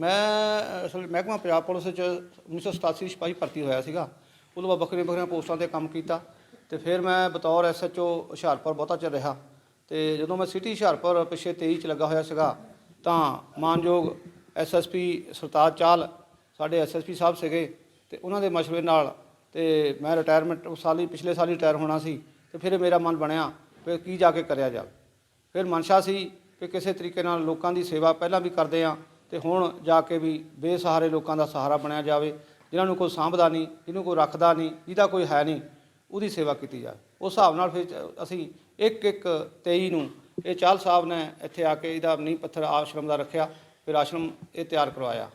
ਮੈਂ, ਅਸਲ ਮਹਿਕਮਾ ਪੰਜਾਬ ਪੁਲਿਸ ਚ 1987 ਸਿਪਾਹੀ ਭਰਤੀ ਹੋਇਆ ਸੀਗਾ। ਉਦੋਂ ਬਾਅਦ ਵੱਖਰੀਆਂ ਵੱਖਰੀਆਂ ਪੋਸਟਾਂ ਤੇ ਕੰਮ ਕੀਤਾ ਤੇ ਫਿਰ ਮੈਂ ਬਤੌਰ ਐਸਐਚਓ ਹੁਸ਼ਿਆਰਪੁਰ ਬਹੁਤਾ ਚਿਰ ਰਿਹਾ। ਤੇ ਜਦੋਂ ਮੈਂ ਸਿਟੀ ਹੁਸ਼ਿਆਰਪੁਰ ਪਿਛੇ 23 ਚ ਲੱਗਾ ਹੋਇਆ ਸੀਗਾ, ਤਾਂ ਮਾਨਯੋਗ ਐਸਐਸਪੀ ਸਰਤਾਜ ਚਾਲ, ਸਾਡੇ ਐਸਐਸਪੀ ਸਾਹਿਬ ਸੀਗੇ ਤੇ ਉਹਨਾਂ ਦੇ ਮਸ਼ਵਰੇ ਨਾਲ ਤੇ ਮੈਂ ਰਿਟਾਇਰਮੈਂਟ ਸਾਲ ਹੀ, ਪਿਛਲੇ ਸਾਲ ਹੀ ਰਿਟਾਇਰ ਹੋਣਾ ਸੀ ਤੇ ਫਿਰ ਮੇਰਾ ਮਨ ਬਣਿਆ ਫਿਰ ਕੀ ਜਾ ਕੇ ਕਰਿਆ ਜਾਵੇ। ਫਿਰ ਮਨਸ਼ਾ ਸੀ ਕਿ ਕਿਸੇ ਤਰੀਕੇ ਨਾਲ ਲੋਕਾਂ ਦੀ ਸੇਵਾ ਪਹਿਲਾਂ ਵੀ ਕਰਦੇ ਆ ਤੇ ਹੁਣ ਜਾ ਕੇ ਵੀ ਬੇਸਹਾਰੇ ਲੋਕਾਂ ਦਾ ਸਹਾਰਾ ਬਣਿਆ ਜਾਵੇ, ਜਿਨ੍ਹਾਂ ਨੂੰ ਕੋਈ ਸਾਂਭਦਾ ਨਹੀਂ, ਜਿਹਨੂੰ ਕੋਈ ਰੱਖਦਾ ਨਹੀਂ, ਜਿਹਦਾ ਕੋਈ ਹੈ ਨਹੀਂ, ਉਹਦੀ ਸੇਵਾ ਕੀਤੀ ਜਾਵੇ। ਉਸ ਹਿਸਾਬ ਨਾਲ ਫਿਰ ਅਸੀਂ ਇੱਕ ਇੱਕ 23 ਨੂੰ ਇਹ ਚਾਲ ਸਾਹਿਬ ਨੇ ਇੱਥੇ ਆ ਕੇ ਇਹਦਾ ਨੀਂਹ ਪੱਥਰ ਆਸ਼ਰਮ ਦਾ ਰੱਖਿਆ, ਫਿਰ ਆਸ਼ਰਮ ਇਹ ਤਿਆਰ ਕਰਵਾਇਆ।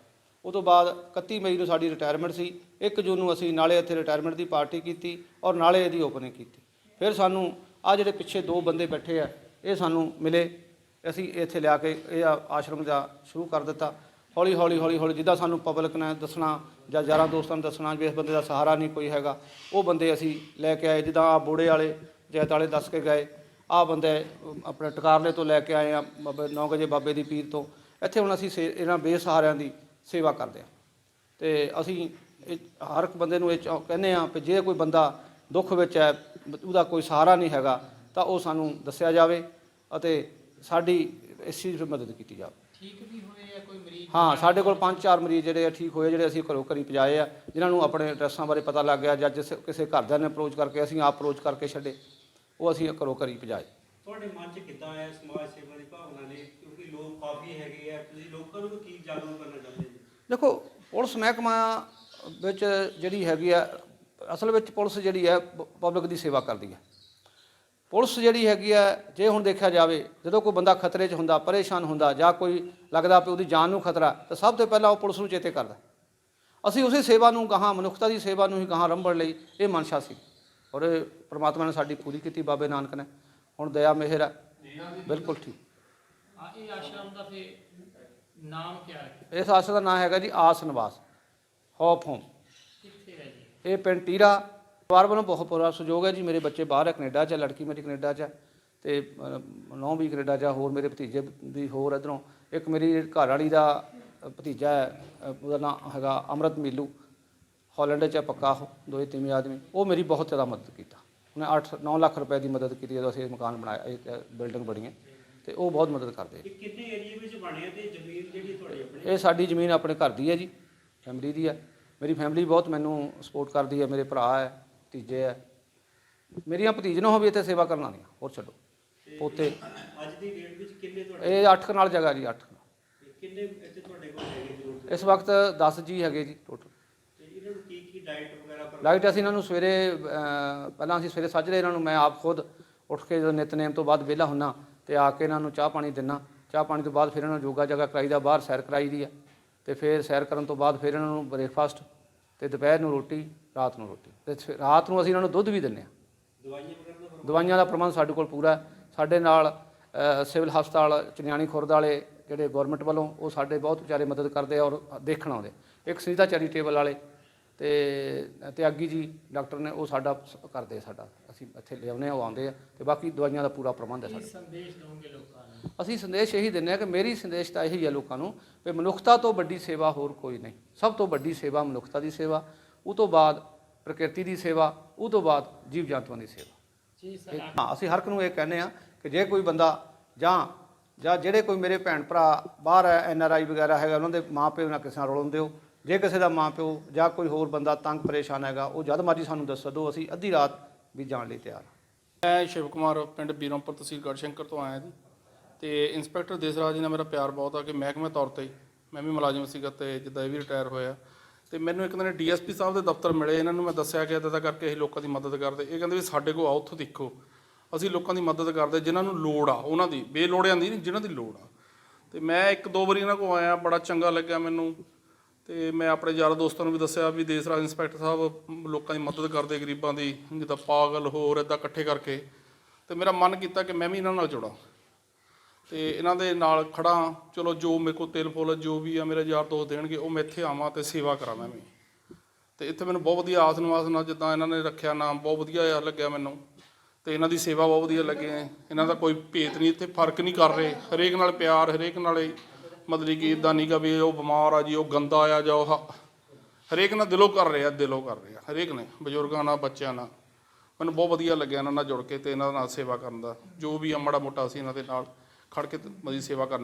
ਉਹ ਤੋਂ ਬਾਅਦ 31 ਮਈ ਨੂੰ ਸਾਡੀ ਰਿਟਾਇਰਮੈਂਟ ਸੀ 1 ਜੂਨ ਨੂੰ ਅਸੀਂ ਨਾਲੇ ਇੱਥੇ ਰਿਟਾਇਰਮੈਂਟ ਦੀ ਪਾਰਟੀ ਕੀਤੀ ਔਰ ਨਾਲੇ ਇਹਦੀ ਓਪਨਿੰਗ ਕੀਤੀ। ਫਿਰ ਸਾਨੂੰ ਆ ਜਿਹੜੇ ਪਿੱਛੇ ਦੋ ਬੰਦੇ ਬੈਠੇ ਆ, ਇਹ ਸਾਨੂੰ ਮਿਲੇ। ਅਸੀਂ ਇੱਥੇ ਲਿਆ ਕੇ ਇਹ ਆ- ਆਸ਼ਰਮ ਦਾ ਸ਼ੁਰੂ ਕਰ ਦਿੱਤਾ। ਹੌਲੀ ਹੌਲੀ ਹੌਲੀ ਹੌਲੀ ਜਿੱਦਾਂ ਸਾਨੂੰ ਪਬਲਿਕ ਨੇ ਦੱਸਣਾ ਜਾਂ ਯਾਰਾਂ ਦੋਸਤਾਂ ਨੂੰ ਦੱਸਣਾ ਵੀ ਇਸ ਬੰਦੇ ਦਾ ਸਹਾਰਾ ਨਹੀਂ ਕੋਈ ਹੈਗਾ ਉਹ ਬੰਦੇ ਅਸੀਂ ਲੈ ਕੇ ਆਏ। ਜਿੱਦਾਂ ਆ ਬੋੜੇ ਵਾਲੇ ਜੈਤ ਵਾਲੇ ਦੱਸ ਕੇ ਗਏ। ਆ ਬੰਦੇ ਅਮ, ਆਪਣੇ ਟਕਾਰਲੇ ਤੋਂ ਲੈ ਕੇ ਆਏ ਆ ਬਾਬੇ 9 ਵਜੇ ਬਾਬੇ ਦੀ ਪੀਰ ਤੋਂ। ਇੱਥੇ ਹੁਣ ਅਸੀਂ ਸੇ- ਇਹਨਾਂ ਬੇਸਹਾਰਿਆਂ ਦੀ ਸੇਵਾ ਕਰਦੇ ਹਾਂ ਤੇ ਅਸੀਂ ਇਹ ਹਰ ਇੱਕ ਬੰਦੇ ਨੂੰ ਇਹ ਚੌ ਕਹਿੰਦੇ ਆ ਕਿ ਜੇ ਕੋਈ ਬੰਦਾ ਦੁੱਖ ਵਿੱਚ ਹੈ ਉਹਦਾ ਕੋਈ ਸਹਾਰਾ ਨਹੀਂ ਹੈਗਾ ਤਾਂ ਉਹ ਸਾਨੂੰ ਦੱਸਿਆ ਜਾਵੇ ਅਤੇ ਸਾਡੀ ਇਸ ਚੀਜ਼ 'ਚ ਮਦਦ ਕੀਤੀ ਜਾਵੇ। ਠੀਕ ਵੀ ਹੋਏ ਆ ਕੋਈ ਮਰੀਜ਼ ਹਾਂ ਸਾਡੇ ਕੋਲ ਪੰਜ ਚਾਰ ਮਰੀਜ਼ ਜਿਹੜੇ ਆ ਠੀਕ ਹੋਏ ਜਿਹੜੇ ਅਸੀਂ ਘਰੋਂ ਘਰੀ ਪਜਾਏ ਆ ਜਿਨ੍ਹਾਂ ਨੂੰ ਆਪਣੇ ਐਡਰੈਸਾਂ ਬਾਰੇ ਪਤਾ ਲੱਗ ਗਿਆ ਜਾਂ ਜਿਸ ਕਿਸੇ ਘਰਦਿਆਂ ਨੇ ਅਪਰੋਚ ਕਰਕੇ ਅਸੀਂ ਆਪ ਅਪਰੋਚ ਕਰਕੇ ਛੱਡੇ ਉਹ ਅਸੀਂ ਘਰੋਂ ਘਰੀ ਪਜਾਏ। ਤੁਹਾਡੇ ਮਨ 'ਚ ਕਿੱਦਾਂ ਆਇਆ ਸਮਾਜ ਸੇਵਾ ਦੀ ਭਾਵਨਾ ਨੇ? ਕਿਉਂਕਿ ਲੋਕ ਕਾਫੀ ਹੈਗੇ ਆ ਤੁਸੀਂ ਲੋਕਾਂ ਨੂੰ ਕੀ ਜਾਗਰੂਕ ਕਰਨਾ ਚਾਹੁੰਦੇ ਜੀ ਦੇਖੋ ਪੁਲਿਸ ਮਹਿਕਮਾ ਵਿੱਚ ਜਿਹੜੀ ਹੈਗੀ ਆ ਅਸਲ ਵਿੱਚ ਪੁਲਿਸ ਜਿਹੜੀ ਹੈ ਪਬਲਿਕ ਦੀ ਸੇਵਾ ਕਰਦੀ ਹੈ ਪੁਲਿਸ ਜਿਹੜੀ ਹੈਗੀ ਆ ਜੇ ਹੁਣ ਦੇਖਿਆ ਜਾਵੇ ਜਦੋਂ ਕੋਈ ਬੰਦਾ ਖਤਰੇ 'ਚ ਹੁੰਦਾ ਪਰੇਸ਼ਾਨ ਹੁੰਦਾ ਜਾਂ ਕੋਈ ਲੱਗਦਾ ਵੀ ਉਹਦੀ ਜਾਨ ਨੂੰ ਖਤਰਾ ਤਾਂ ਸਭ ਤੋਂ ਪਹਿਲਾਂ ਉਹ ਪੁਲਿਸ ਨੂੰ ਚੇਤੇ ਕਰਦਾ। ਅਸੀਂ ਉਸੇ ਸੇਵਾ ਨੂੰ ਗਾਹਾਂ ਮਨੁੱਖਤਾ ਦੀ ਸੇਵਾ ਨੂੰ ਹੀ ਗਾਹਾਂ ਰੰਭਣ ਲਈ ਇਹ ਮਨਸ਼ਾ ਸੀ। ਔਰ ਇਹ ਪ੍ਰਮਾਤਮਾ ਨੇ ਸਾਡੀ ਪੂਰੀ ਕੀਤੀ ਬਾਬੇ ਨਾਨਕ ਨੇ। ਹੁਣ ਦਇਆ ਮਿਹਰ ਹੈ ਬਿਲਕੁਲ ਠੀਕ। ਆ ਇਹ ਆਸ਼ਰਮ ਦਾ ਫੇ ਨਾਮ ਕੀ ਹੈ? ਇਸ ਆਸਰੇ ਦਾ ਨਾਮ ਹੈਗਾ ਜੀ ਆਸ ਨਿਵਾਸ ਹੋਪ ਹੋਮ। ਕਿੱਥੇ ਹੈ ਜੀ? ਇਹ ਪਿੰਡ ਟੀਰਾ ਪਰਿਵਾਰ ਵੱਲੋਂ ਬਹੁਤ ਪੂਰਾ ਸਹਿਯੋਗ ਹੈ ਜੀ। ਮੇਰੇ ਬੱਚੇ ਬਾਹਰ ਹੈ ਕੈਨੇਡਾ 'ਚ ਹੈ, ਲੜਕੀ ਮੇਰੀ ਕੈਨੇਡਾ 'ਚ ਹੈ ਤੇ ਨੌਂ ਵੀ ਕੈਨੇਡਾ 'ਚ ਹੈ, ਹੋਰ ਮੇਰੇ ਭਤੀਜੇ ਵੀ ਹੋਰ ਇਧਰੋਂ ਇੱਕ ਮੇਰੀ ਘਰ ਵਾਲੀ ਦਾ ਅ, ਭਤੀਜਾ ਹੈ ਅ, ਉਹਦਾ ਨਾਮ ਹੈਗਾ ਅਮਰਤ ਮੀਲੂ। ਹਾਲੈਂਡ 'ਚ ਹੈ ਪੱਕਾ ਉਹ ਦੋਏ ਤਿੰਨ ਆਦਮੀ। ਉਹ ਮੇਰੀ ਬਹੁਤ ਜ਼ਿਆਦਾ ਮਦਦ ਕੀਤਾ। ਉਹਨੇ 8 9 ਲੱਖ ਰੁਪਏ ਦੀ ਮਦਦ ਕੀਤੀ ਜਦੋਂ ਅਸੀਂ ਇਹ ਮਕਾਨ ਬਣਾਇਆ ਇਹ ਬਿਲਡਿੰਗ ਬਣੀ ਹੈ ਤੇ ਉਹ ਬਹੁਤ ਮਦਦ ਕਰਦੇ ਆ। ਇਹ ਕਿੰਨੇ ਏਰੀਏ ਵਿੱਚ ਬਣੇ ਆ ਤੇ ਜ਼ਮੀਨ ਜਿਹੜੀ ਤੁਹਾਡੀ ਆਪਣੀ? ਇਹ ਸਾਡੀ ਜ਼ਮੀਨ ਆਪਣੇ ਘਰ ਦੀ ਹੈ ਜੀ ਫੈਮਿਲੀ ਦੀ ਹੈ। ਮੇਰੀ ਫੈਮਿਲੀ ਬਹੁਤ ਮੈਨੂੰ ਸਪੋਰਟ ਕਰਦੀ ਹੈ ਮੇਰੇ ਭਰਾ ਹੈ ਭਤੀਜੇ ਹੈ ਮੇਰੀਆਂ ਭਤੀਜਣਾਂ ਵੀ ਇੱਥੇ ਸੇਵਾ ਕਰਨ ਆਉਂਦੀਆਂ ਹੋਰ ਛੱਡੋ। ਉੱਥੇ ਅੱਜ ਦੀ ਡੇਟ ਵਿੱਚ ਕਿੰਨੇ ਤੁਹਾਡੇ ਇਹ 8 ਨਾਲ ਜਗ੍ਹਾ ਜੀ 8 ਕਿੰਨੇ ਇੱਥੇ ਤੁਹਾਡੇ ਕੋਲ ਹੈਗੇ ਜ਼ਰੂਰ ਇਸ ਵਕਤ 10 ਜੀ ਹੈਗੇ ਜੀ ਟੋਟਲ ਤੇ ਇਹਨਾਂ ਨੂੰ ਕੀ ਕੀ ਡਾਈਟ ਵਗੈਰਾ ਪਰ ਲਾਈਟ ਅਸੀਂ ਇਹਨਾਂ ਨੂੰ ਸਵੇਰੇ ਪਹਿਲਾਂ ਅਸੀਂ ਸਵੇਰੇ ਸੱਜਰੇ ਇਹਨਾਂ ਨੂੰ ਮੈਂ ਆਪ ਖੁਦ ਉੱਠ ਕੇ ਜਦੋਂ ਨਿਤਨੇਮ ਤੋਂ ਬਾਅਦ ਵਿਹਲਾ ਹੁੰਨਾ ਤੇ ਆ ਕੇ ਇਹਨਾਂ ਨੂੰ ਚਾਹ ਪਾਣੀ ਦਿੰਨਾ। ਚਾਹ ਪਾਣੀ ਤੋਂ ਬਾਅਦ ਫਿਰ ਇਹਨਾਂ ਨੂੰ ਯੋਗਾ ਜਗਾ ਕਰਾਈਦਾ ਬਾਹਰ ਸੈਰ ਕਰਾਈ ਦੀ ਆ। ਤੇ ਫਿਰ ਸੈਰ ਕਰਨ ਤੋਂ ਬਾਅਦ ਫਿਰ ਇਹਨਾਂ ਨੂੰ ਬ੍ਰੇਕਫਾਸਟ ਤੇ ਦੁਪਹਿਰ ਨੂੰ ਰੋਟੀ ਰਾਤ ਨੂੰ ਰੋਟੀ ਤੇ ਰਾਤ ਨੂੰ ਅਸੀਂ ਇਹਨਾਂ ਨੂੰ ਦੁੱਧ ਵੀ ਦਿੰਨੇ ਆ ਦਵਾਈਆਂ? ਦਵਾਈਆਂ ਦਾ ਪ੍ਰਬੰਧ ਸਾਡੇ ਕੋਲ ਪੂਰਾ। ਸਾਡੇ ਨਾਲ ਸਿਵਲ ਹਸਪਤਾਲ ਚਨਿਆਣੀ ਖੁਰਦ ਵਾਲੇ ਜਿਹੜੇ ਗਵਰਨਮੈਂਟ ਵੱਲੋਂ ਉਹ ਸਾਡੇ ਬਹੁਤ ਵਿਚਾਰੇ ਮਦਦ ਕਰਦੇ ਆ ਔਰ ਦੇਖਣ ਆਉਂਦੇ ਇੱਕ ਸਿੱਧਾ ਚੈਰੀਟੇਬਲ ਵਾਲੇ ਤੇ ਤਿਆਗੀ ਜੀ ਡਾਕਟਰ ਨੇ ਉਹ ਸਾਡਾ ਕਰਦੇ ਸਾਡਾ। ਅਸੀਂ ਇੱਥੇ ਲਿਆਉਂਦੇ ਆ ਉਹ ਆਉਂਦੇ ਆ ਤੇ ਬਾਕੀ ਦਵਾਈਆਂ ਦਾ ਪੂਰਾ ਪ੍ਰਬੰਧ ਹੈ ਕੀ ਸਾਡਾ। ਸੰਦੇਸ਼ ਦਵੋਗੇ ਲੋਕਾਂ ਨੂੰ? ਅਸੀਂ ਸੰਦੇਸ਼ ਇਹੀ ਦਿੰਦੇ ਆ ਕਿ ਮੇਰੀ ਸੰਦੇਸ਼ ਤਾਂ ਇਹੀ ਹੈ ਲੋਕਾਂ ਨੂੰ ਵੀ ਮਨੁੱਖਤਾ ਤੋਂ ਵੱਡੀ ਸੇਵਾ ਹੋਰ ਕੋਈ ਨਹੀਂ। ਸਭ ਤੋਂ ਵੱਡੀ ਸੇਵਾ ਮਨੁੱਖਤਾ ਦੀ ਸੇਵਾ ਉਹ ਤੋਂ ਬਾਅਦ ਪ੍ਰਕਿਰਤੀ ਦੀ ਸੇਵਾ ਉਹ ਤੋਂ ਬਾਅਦ ਜੀਵ ਜੰਤੂਆਂ ਦੀ ਸੇਵਾ। ਜੀ ਹਾਂ ਅਸੀਂ ਹਰ ਇੱਕ ਨੂੰ ਇਹ ਕਹਿੰਦੇ ਆ ਕਿ ਜੇ ਕੋਈ ਬੰਦਾ ਜਾਂ ਜਾਂ ਜਿਹੜੇ ਕੋਈ ਮੇਰੇ ਭੈਣ ਭਰਾ ਬਾਹਰ ਐਨ ਆਰ ਆਈ ਵਗੈਰਾ ਹੈਗਾ ਉਹਨਾਂ ਦੇ ਮਾਪਿਓ ਨਾਲ ਕਿਸੇ ਨਾਲ ਰੋਲਣ ਦਿਓ ਜੇ ਕਿਸੇ ਦਾ ਮਾਪਿਓ ਜਾਂ ਕੋਈ ਹੋਰ ਬੰਦਾ ਤੰਗ ਪਰੇਸ਼ਾਨ ਹੈਗਾ, ਉਹ ਜਦ ਮਰਜ਼ੀ ਸਾਨੂੰ ਦੱਸ ਦਿਓ ਅਸੀਂ ਅੱਧੀ ਰਾਤ ਵੀ ਜਾਣ ਲਈ ਤਿਆਰ ਮੈਂ ਸ਼ਿਵ ਕੁਮਾਰ ਪਿੰਡ ਬੀਰਮਪੁਰ ਤਹਿਸੀਲ ਗੜਸ਼ੰਕਰ ਤੋਂ ਆਇਆ ਜੀ। ਤੇ ਇੰਸਪੈਕਟਰ ਦੇਸਰਾਜ ਜੀ ਨਾਲ ਮੇਰਾ ਪਿਆਰ ਬਹੁਤ ਆ ਕਿ ਮਹਿਕਮੇ ਤੌਰ ਤੇ ਮੈਂ ਵੀ ਮੁਲਾਜ਼ਮ ਸੀਗਾ ਤੇ ਜਿੱਦਾਂ ਇਹ ਵੀ ਰਿਟਾਇਰ ਹੋਇਆ। ਤੇ ਮੈਨੂੰ ਇੱਕ ਦਿਨ ਡੀਐਸਪੀ ਸਾਹਿਬ ਦੇ ਦਫ਼ਤਰ ਮਿਲੇ, ਇਹਨਾਂ ਨੂੰ ਮੈਂ ਦੱਸਿਆ ਕਿ ਇਦਾਂ ਦਾ ਕਰਕੇ ਅਸੀਂ ਲੋਕਾਂ ਦੀ ਮਦਦ ਕਰਦੇ। ਇਹ ਕਹਿੰਦੇ ਵੀ ਸਾਡੇ ਕੋਲ ਆਓ, ਉੱਥੋਂ ਦੇਖੋ। ਅਸੀਂ ਲੋਕਾਂ ਦੀ ਮਦਦ ਕਰਦੇ, ਜਿਨ੍ਹਾਂ ਨੂੰ ਲੋੜ ਆ, ਉਹਨਾਂ ਦੀ। ਬੇਲੋੜਿਆਂ ਦੀ ਨਹੀਂ ਜਿਨ੍ਹਾਂ ਦੀ ਲੋੜ ਆ। ਤੇ ਮੈਂ ਇੱਕ ਦੋ ਵਾਰੀ ਇਹਨਾਂ ਕੋਲ ਆਇਆ, ਬੜਾ ਚੰਗਾ ਲੱਗਿਆ ਮੈਨੂੰ। ਤੇ ਮੈਂ ਆਪਣੇ ਯਾਰ ਦੋਸਤਾਂ ਨੂੰ ਵੀ ਦੱਸਿਆ ਵੀ ਦੇਸ ਰਾਜ ਇੰਸਪੈਕਟਰ ਸਾਹਿਬ ਲੋਕਾਂ ਦੀ ਮਦਦ ਕਰਦੇ ਗਰੀਬਾਂ ਦੀ, ਜਿੱਦਾਂ ਪਾਗਲ ਹੋਰ ਇਦਾਂ ਇਕੱਠੇ ਕਰਕੇ। ਤੇ ਮੇਰਾ ਮਨ ਕੀਤਾ ਕਿ ਮੈਂ ਵੀ ਇਹਨਾਂ ਨਾਲ ਜੁੜਾਂ। ਤੇ ਇਹਨਾਂ ਦੇ ਨਾਲ ਖੜਾ, ਚਲੋ ਜੋ ਮੇਰੇ ਕੋਲ ਤਿਲ ਫੁੱਲ, ਜੋ ਵੀ ਆ ਮੇਰੇ ਯਾਰ ਦੋਸਤ ਦੇਣਗੇ, ਉਹ ਮੈਂ ਇੱਥੇ ਆਵਾਂ ਤੇ ਸੇਵਾ ਕਰਾਂ ਮੈਂ ਵੀ। ਤੇ ਇੱਥੇ ਮੈਨੂੰ ਬਹੁਤ ਵਧੀਆ ਆਸ ਨਵਾਸ ਨਾਲ ਜਿੱਦਾਂ ਇਹਨਾਂ ਨੇ ਰੱਖਿਆ ਨਾਮ, ਬਹੁਤ ਵਧੀਆ ਲੱਗਿਆ ਮੈਨੂੰ। ਤੇ ਇਹਨਾਂ ਦੀ ਸੇਵਾ ਬਹੁਤ ਵਧੀਆ ਲੱਗੀ ਇਹਨਾਂ ਦਾ ਕੋਈ ਭੇਤ ਨਹੀਂ, ਇੱਥੇ ਫ਼ਰਕ ਨਹੀਂ ਕਰ ਰਹੇ। ਹਰੇਕ ਨਾਲ ਪਿਆਰ, ਹਰੇਕ ਨਾਲੇ ਮਤਲਬ ਕਿ ਇਦਾਂ ਨਹੀਂ ਗਾ ਵੀ ਉਹ ਬਿਮਾਰ ਆ ਜੀ, ਉਹ ਗੰਦਾ ਆ ਜਾਂ ਉਹ ਹ- ਹਰੇਕ ਨਾਲ ਦਿਲੋਂ ਕਰ ਰਿਹਾ, ਦਿਲੋਂ ਕਰ ਰਿਹਾ, ਹਰੇਕ ਨੇ, ਬਜ਼ੁਰਗਾਂ ਨਾਲ, ਬੱਚਿਆਂ ਨਾਲ। ਮੈਨੂੰ ਬਹੁਤ ਵਧੀਆ ਲੱਗਿਆ ਇਹਨਾਂ ਨਾਲ ਜੁੜ ਕੇ ਤੇ ਇਹਨਾਂ ਨਾਲ ਸੇਵਾ ਕਰਨ ਦਾ। ਜੋ ਵੀ ਆ ਮਾੜਾ ਮੋਟਾ ਅਸੀਂ ਇਹਨਾਂ ਦੇ ਨਾਲ ਖੜ ਕੇ ਤੇ ਸੇਵਾ ਕਰਨ